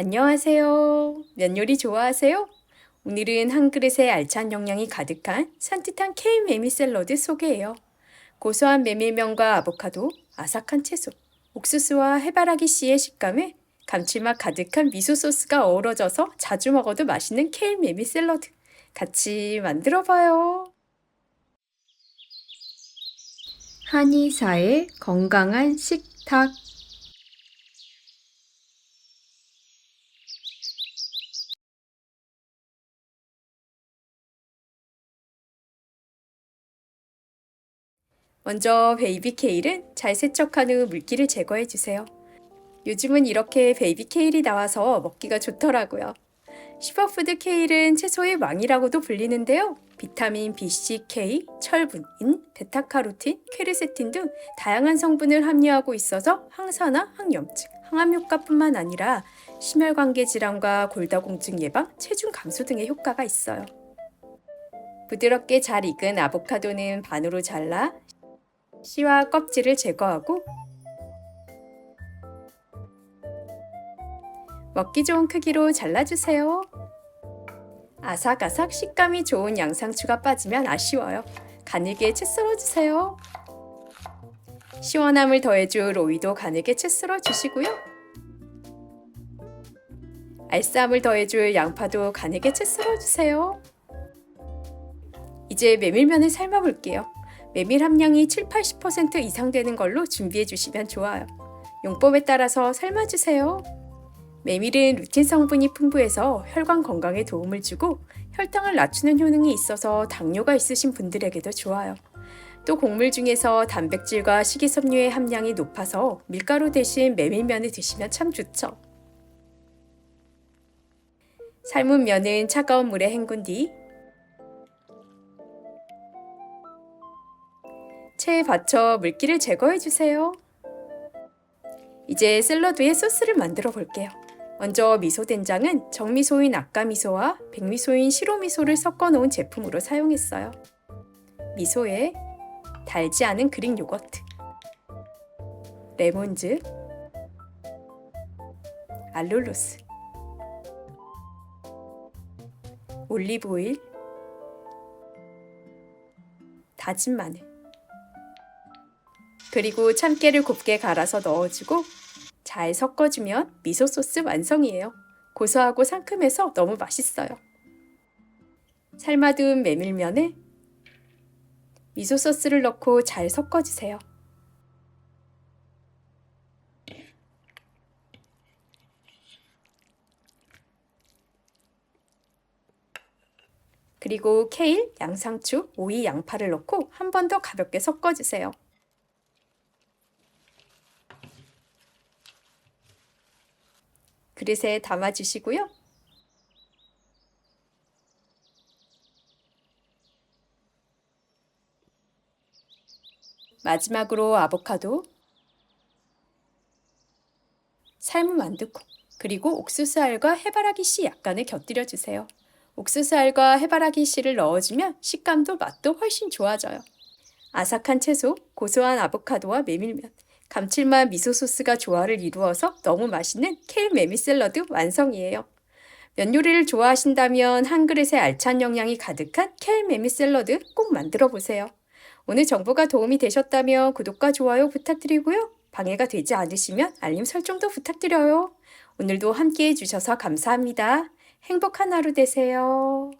안녕하세요. 면 요리 좋아하세요? 오늘은 한 그릇에 알찬 영양이 가득한 산뜻한 케일 메밀 샐러드 소개해요. 고소한 메밀면과 아보카도, 아삭한 채소, 옥수수와 해바라기 씨의 식감에 감칠맛 가득한 미소 소스가 어우러져서 자주 먹어도 맛있는 케일 메밀 샐러드. 같이 만들어 봐요. 한의사의 건강한 식탁. 먼저 베이비 케일은 잘 세척한 후 물기를 제거해 주세요. 요즘은 이렇게 베이비 케일이 나와서 먹기가 좋더라고요. 슈퍼푸드 케일은 채소의 왕이라고도 불리는데요. 비타민 B, C, K, 철분, 인, 베타카로틴, 퀘르세틴 등 다양한 성분을 함유하고 있어서 항산화, 항염증, 항암 효과뿐만 아니라 심혈관계 질환과 골다공증 예방, 체중 감소 등의 효과가 있어요. 부드럽게 잘 익은 아보카도는 반으로 잘라 씨와 껍질을 제거하고 먹기 좋은 크기로 잘라주세요. 아삭아삭 식감이 좋은 양상추가 빠지면 아쉬워요. 가늘게 채 썰어주세요. 시원함을 더해줄 오이도 가늘게 채 썰어주시고요. 알싸함을 더해줄 양파도 가늘게 채 썰어주세요. 이제 메밀면을 삶아볼게요. 메밀 함량이 7, 80% 이상 되는 걸로 준비해 주시면 좋아요. 용법에 따라서 삶아 주세요. 메밀은 루틴 성분이 풍부해서 혈관 건강에 도움을 주고 혈당을 낮추는 효능이 있어서 당뇨가 있으신 분들에게도 좋아요. 또 곡물 중에서 단백질과 식이섬유의 함량이 높아서 밀가루 대신 메밀면을 드시면 참 좋죠. 삶은 면은 차가운 물에 헹군 뒤 체에 받쳐 물기를 제거해 주세요. 이제 샐러드에 소스를 만들어 볼게요. 먼저 미소 된장은 정미소인 아까미소와 백미소인 시로미소를 섞어 놓은 제품으로 사용했어요. 미소에 달지 않은 그릭 요거트, 레몬즙, 알룰로스, 올리브 오일, 다진 마늘, 그리고 참깨를 곱게 갈아서 넣어주고 잘 섞어주면 미소 소스 완성이에요. 고소하고 상큼해서 너무 맛있어요. 삶아둔 메밀면에 미소 소스를 넣고 잘 섞어주세요. 그리고 케일, 양상추, 오이, 양파를 넣고 한 번 더 가볍게 섞어주세요. 그릇에 담아 주시고요. 마지막으로 아보카도, 삶은 만두콩, 그리고 옥수수 알과 해바라기 씨 약간을 곁들여 주세요. 옥수수 알과 해바라기 씨를 넣어주면 식감도 맛도 훨씬 좋아져요. 아삭한 채소, 고소한 아보카도와 메밀면, 감칠맛 미소 소스가 조화를 이루어서 너무 맛있는 케일 메밀 샐러드 완성이에요. 면 요리를 좋아하신다면 한 그릇에 알찬 영양이 가득한 케일 메밀 샐러드 꼭 만들어 보세요. 오늘 정보가 도움이 되셨다면 구독과 좋아요 부탁드리고요. 방해가 되지 않으시면 알림 설정도 부탁드려요. 오늘도 함께 해주셔서 감사합니다. 행복한 하루 되세요.